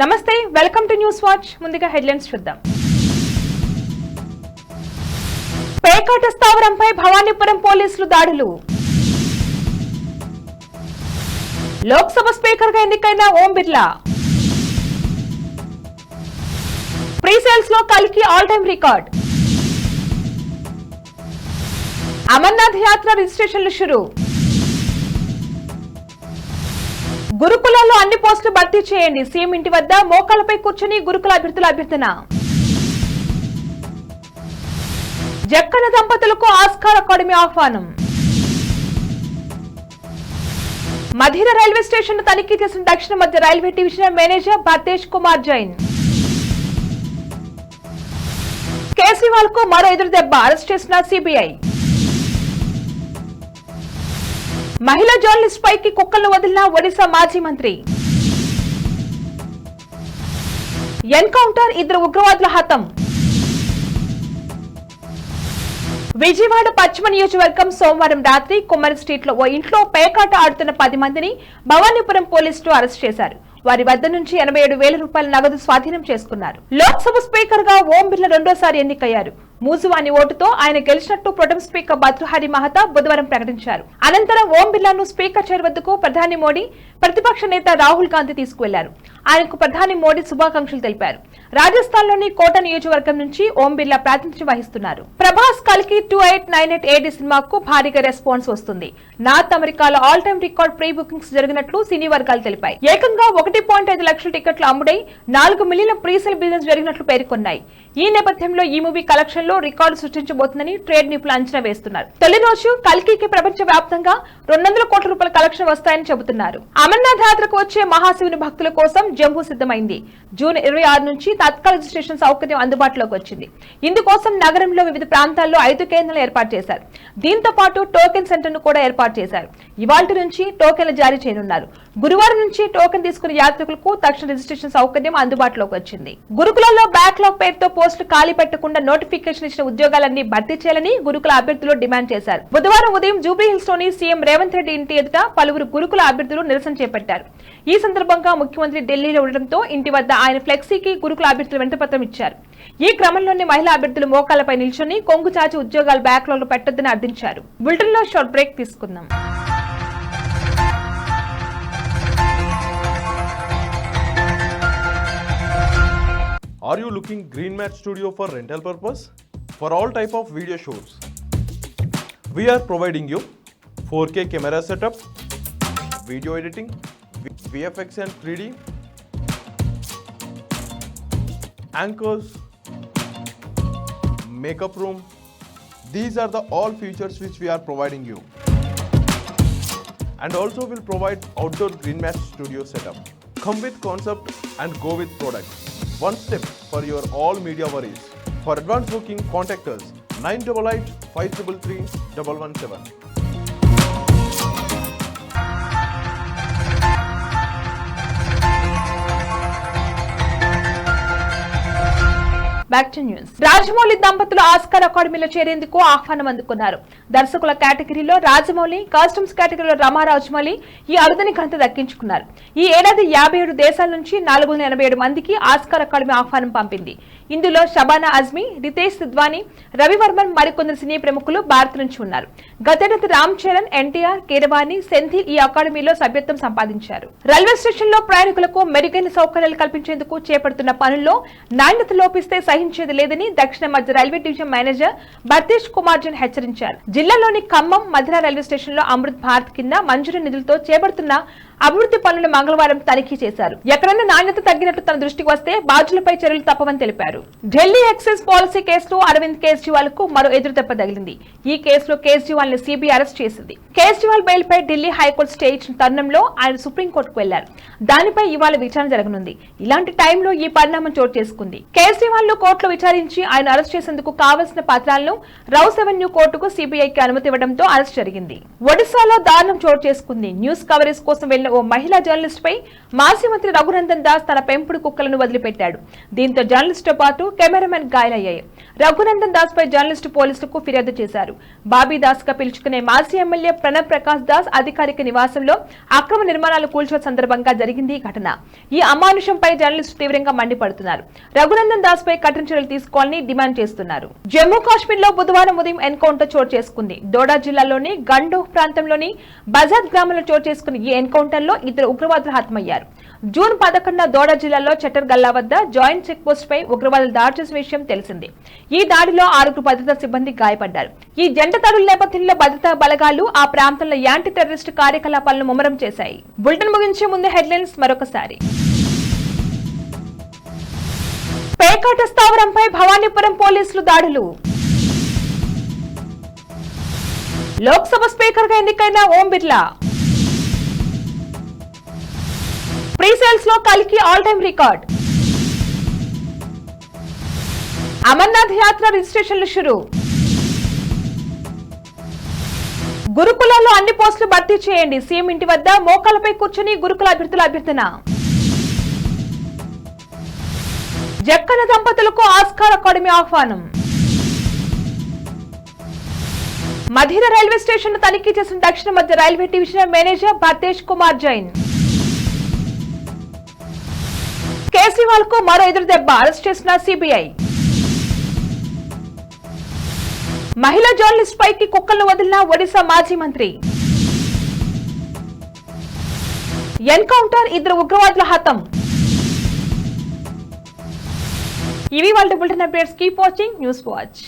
నమస్తే welcome to news watch. ముందుగా headlines చూద్దాం. పేకాట స్థావరంపై భవానీపురం పోలీసులు దాడులు. లోక్సభ స్పీకర్గా ఎన్నికైన ఓం బిర్లా. ప్రీసేల్స్లో కలికి ఆల్ టైమ్ రికార్డ్. అమర్నాథ్ యాత్ర రిజిస్ట్రేషన్లు షురు. గురుకులాల్లో అన్ని పోస్టులు భర్తీ చేయండి. సీఎం ఇంటి వద్ద మోకాలపై కూర్చుని గురుకుల అభ్యర్థుల అభ్యర్థన. జక్కన దంపతులకు ఆస్కార్ అకాడమీ ఆహ్వానం. మధిర రైల్వే స్టేషన్ తనిఖీ చేసిన దక్షిణ మధ్య railway divisional manager Bhartesh Kumar Jain. కేజ్రీవాల్కు మరో ఎదురు దెబ్బ. అరెస్ట్ చేసిన సిబిఐ. మహిళా జర్నలిస్ట్ పైకి కుక్కలను వదిలిన ఒడిశా మాజీ మంత్రి. ఎన్కౌంటర్ ఇద్దరు ఉగ్రవాదుల హతం. విజయవాడ పశ్చిమ నియోజకవర్గం సోమవారం రాత్రి కుమ్మరి స్ట్రీట్లో ఓ ఇంట్లో పేకాట ఆడుతున్న పది మందిని భవానీపురం పోలీసులు అరెస్ట్ చేశారు. వారి వద్ద నుంచి ఎనభై ఏడు వేల రూపాయల నగదు స్వాధీనం చేసుకున్నారు. లోక్సభ స్పీకర్గా ఓం బిర్లా రెండోసారి ఎన్నికయ్యారు. మూసువాని ఓటుతో ఆయన గెలిచినట్టు ప్రొటెం స్పీకర్ భద్రహరి మహతా బుధవారం ప్రకటించారు. అనంతరం ఓం బిర్లాను స్పీకర్ చైర్ వద్దకు ప్రధాని మోడీ ప్రతిపక్ష నేత రాహుల్ గాంధీ తీసుకువెళ్ళారు. ఆయనకు ప్రధాని మోడీ శుభాకాంక్షలు తెలిపారు. రాజస్థాన్లోని కోట నియోజకవర్గం నుంచి ఓం బిర్లా ప్రాతినిధ్యం వహిస్తున్నారు. ప్రభాస్ కల్కి two eight nine eight AD సినిమాకు భారీగా రెస్పాన్స్ వస్తుంది. నార్త్ అమెరికాలో all time record pre bookings జరిగినట్లు సినీ వర్గాలు తెలిపాయి. ఏకంగా ఒకటి పాయింట్ ఐదు లక్షల టికెట్లు అమ్ముడై నాలుగు మిలియన్ల ప్రీసేల్ బిజినెస్ జరిగినట్లు పేర్కొన్నాయి. ఈ నేపథ్యంలో ఈ మూవీ కలెక్షన్లో రికార్డు సృష్టించబోతుందని ట్రేడ్ నిపుణులు అంచనా వేస్తున్నారు. తొలి రోజు కల్కీకి ప్రపంచ వ్యాప్తంగా రెండు వందల కోట్ల రూపాయల కలెక్షన్ వస్తాయని చెబుతున్నారు. అమర్నాథ్ యాత్రకు వచ్చే మహాశివుని భక్తుల కోసం జంబూ సిద్ధమైంది. జూన్ ఇరవై ఆరు నుంచి తత్కాల రిజిస్ట్రేషన్ సౌకర్యం అందుబాటులోకి వచ్చింది. ఇందుకోసం నగరంలో వివిధ ప్రాంతాల్లో ఐదు కేంద్రాలు ఏర్పాటు చేశారు. దీంతో పాటు టోకెన్ సెంటర్ను కూడా ఏర్పాటు చేశారు. ఇవాళ నుంచి టోకెన్లు జారీ చేయనున్నారు. గురువారం నుంచి టోకెన్ తీసుకున్న యాత్రికులకు తక్షణ రిజిస్ట్రేషన్ సౌకర్యం అందుబాటులోకి వచ్చింది. గురుకులలో బ్యాక్లాగ్ పేరుతో పోస్టులు ఖాళీ పెట్టకుండా నోటిఫికేషన్ ఇచ్చిన ఉద్యోగాలన్నీ భర్తీ చేయాలని గురుకుల అభ్యర్థులు డిమాండ్ చేశారు. బుధవారం ఉదయం జూబ్లీహిల్స్లోని సీఎం రేవంత్ రెడ్డి ఇంటి ఎదుట పలువురు గురుకుల అభ్యర్థులు నిరసన చేపట్టారు. ఈ సందర్భంగా ముఖ్యమంత్రి ఢిల్లీలో ఉండడంతో ఇంటి వద్ద ఆయన ఫ్లెక్సీకి గురుకుల అభ్యర్థులు వెంటపత్రం ఇచ్చారు ఈ క్రమంలోనే మహిళా అభ్యర్థులు మోకాలపై నిల్చొని కొంగు చాచి ఉద్యోగాలు బ్యాక్లాగ్లో పెట్టొద్దని అర్థించారు బులెటిన్లో షార్ట్ బ్రేక్ తీసుకుందాం Are you looking Green Mat Studio for rental purpose? For all type of video shoots. We are providing you 4K camera setup, video editing, VFX and 3D, anchors, makeup room. These are the all features which we are providing you. And also will provide outdoor Green Mat Studio setup. Come with concept and go with product. One step for your all media worries. For advance booking, contact us 988 533 117. Back to news. Rajamouli దంపతులు Oscar అకాడమీలో చేరేందుకు ఆహ్వానం అందుకున్నారు. దర్శకుల కేటగిరీలో Rajamouli costumes కేటగిరీలో రమా రాజమౌళి ఈ అరుదని ఘనత దక్కించుకున్నారు. ఈ ఏడాది యాభై ఏడు దేశాల నుంచి నాలుగు వందల ఎనభై ఏడు మందికి ఆస్కార్ అకాడమీ ఆహ్వానం పంపింది. ఇందులో షబానా అజ్మీ రితేష్ సిద్వాని రవివర్మన్ మరికొందరు సినీ ప్రముఖులు భారత్ నుంచి ఉన్నారు. గతేడాది రామ్ చరణ్ ఎన్టీఆర్ కీరవాణి సెంథిల్ ఈ అకాడమీలో సభ్యత్వం సంపాదించారు. రైల్వే స్టేషన్లో ప్రయాణికులకు మెరుగైన సౌకర్యాలు కల్పించేందుకు చేపడుతున్న పనుల్లో నాణ్యత లోపిస్తే సహించేది లేదని దక్షిణ మధ్య railway division manager Bhartesh Kumar Jain హెచ్చరించారు. జిల్లాలోని ఖమ్మం మధిర రైల్వే స్టేషన్లో అమృత్ భారత్ కింద మంజూరు నిధులతో చేపడుతున్న అభివృద్ధి పనులను మంగళవారం తనిఖీ చేశారు. ఎక్కడైనా నాణ్యత తగ్గినట్టు తన దృష్టికి వస్తే బాధ్యులపై చర్యలు తప్పవని తెలిపారు. ఢిల్లీ ఎక్సైజ్ పాలసీ కేసులో అరవింద్ కేజ్రీవాల్కు మరో ఎదురుదెబ్బ తగిలింది. ఈ కేసులో కేజ్రీవాల్ని సిబిఐ అరెస్ట్ చేసింది. కేజ్రీవాల్ బెయిల్ పై ఢిల్లీ హైకోర్టు స్టే ఇచ్చిన తరుణంలో ఆయన సుప్రీంకోర్టుకు వెళ్ళారు. దానిపై ఇవాళ విచారణ జరగనుంది. ఇలాంటి టైంలో ఈ పరిణామం చోటు చేసుకుంది. కేజ్రీవాల్ను కోర్టులో విచారించి ఆయన అరెస్ట్ చేసేందుకు కావలసిన పత్రాలను రౌస్ అవెన్యూ కోర్టుకు సిబిఐకి అనుమతి ఇవ్వడంతో అరెస్ట్ జరిగింది. ఒడిశాలో దారుణం చోటు చేసుకుంది. న్యూస్ కవరేజ్ కోసం వెళ్ళిన ఓ మహిళా జర్నలిస్ట్ పై మాజీ మంత్రి రఘునందన్ దాస్ తన పెంపుడు కుక్కలను వదిలిపెట్టాడు. దీంతో జర్నలిస్టుతో పాటు కెమెరామెన్ గాయాలయ్యాయి. రఘునందన్ దాస్ పై జర్నలిస్టు పోలీసులకు ఫిర్యాదు చేశారు. బాబీ దాస్గా పిలుచుకునే మాజీ ఎమ్మెల్యే ప్రణబ్ ప్రకాష్ దాస్ అధికారిక నివాసంలో అక్రమ నిర్మాణాలు కూల్చిన సందర్భంగా జరిగింది ఈ ఘటన. ఈ అమానుషంపై జర్నలిస్టు తీవ్రంగా మండిపడుతున్నారు. రఘునందన్ దాస్ పై కఠిన చర్యలు తీసుకోవాలని డిమాండ్ చేస్తున్నారు. జమ్మూ కాశ్మీర్లో బుధవారం ఉదయం ఎన్కౌంటర్ చోటు చేసుకుంది. దోడా జిల్లాలోని గండోహ్ ప్రాంతంలోని బజాద్ గ్రామంలో చోటు చేసుకున్న ఈ ఎన్కౌంటర్లో ఇద్దరు ఉగ్రవాదులు హతమయ్యారు జూన్ పదకొండున దోడా జిల్లాలో చట్టర్ గల్లా వద్ద జాయింట్ చెక్ పోస్ట్ పై ఉగ్రవాదులు దాడి చేసిన విషయం తెలిసింది. ఈ దాడిలో ఆరుగురు భద్రతా సిబ్బంది గాయపడ్డారు. ఈ జంట దాడుల నేపథ్యంలో భద్రతా బలగాలు ఆ ప్రాంతంలో యాంటీ టెర్రరిస్ట్ కార్యకలాపాలను ముమ్మరం చేశాయి. బులెటిన్ ముగించే ముందు హెడ్లైన్స్ మరొకసారి. పేకాట స్థావరంపై భవానీపురం పోలీసులు దాడులు. లోక్సభ స్పీకర్గా ఎన్నికైన ఓం బిర్లా. ప్రీ సేల్స్లో కలికి ఆల్ టైమ్ రికార్డ్. అమర్నాథ్ యాత్ర రిజిస్ట్రేషన్లు షురు. గురుకులాల్లో అన్ని పోస్టులు భర్తీ చేయండి. సీఎం ఇంటి వద్ద మోకాలపై కూర్చుని గురుకుల అభ్యర్థుల అభ్యర్థన. జక్కన దంపతులకు ఆస్కార్ అకాడమీ ఆహ్వానం. మధిర రైల్వే స్టేషన్ తనిఖీ చేసిన దక్షిణ మధ్య railway divisional manager Bhartesh Kumar Jain. కేజ్రీవాల్కు మరో ఎదురు దెబ్బ అరెస్ట్ చేసిన సిబిఐ. మహిళా జర్నలిస్ట్ పైకి కుక్కలను వదిలిన ఒడిశా మాజీ మంత్రి. ఎన్కౌంటర్ ఇద్దరు ఉగ్రవాదుల హతం. ఇవి వాళ్ళ bulletin updates keep watching news watch.